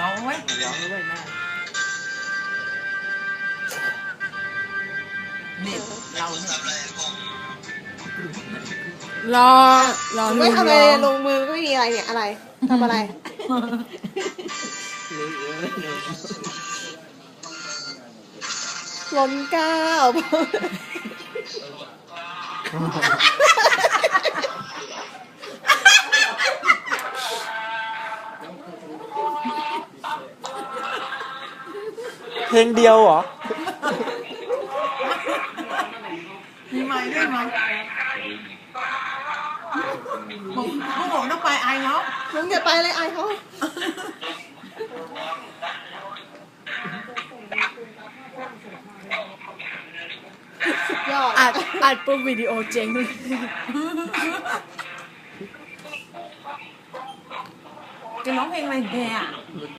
ร้องไว้ร้องด้วยหน้านี่เราเนี่ยรอรอไม่ลุงทำอะไรรเลอยลงมือก็ไม่มีอะไรเนี่ยอะไรทำอะไรลืมเลยหนูล้นเก้าว เพลงเดียวเหรอ มีไม้ด้วยมั้ยผมผู้ผมต้องไปไอายเขาลุงอย่าไปเลยอายเขาสุดยอดอัดอัดปุ๊บวิดีโอเจ๊งเลยจะร้องเพลงอะไรแกอะ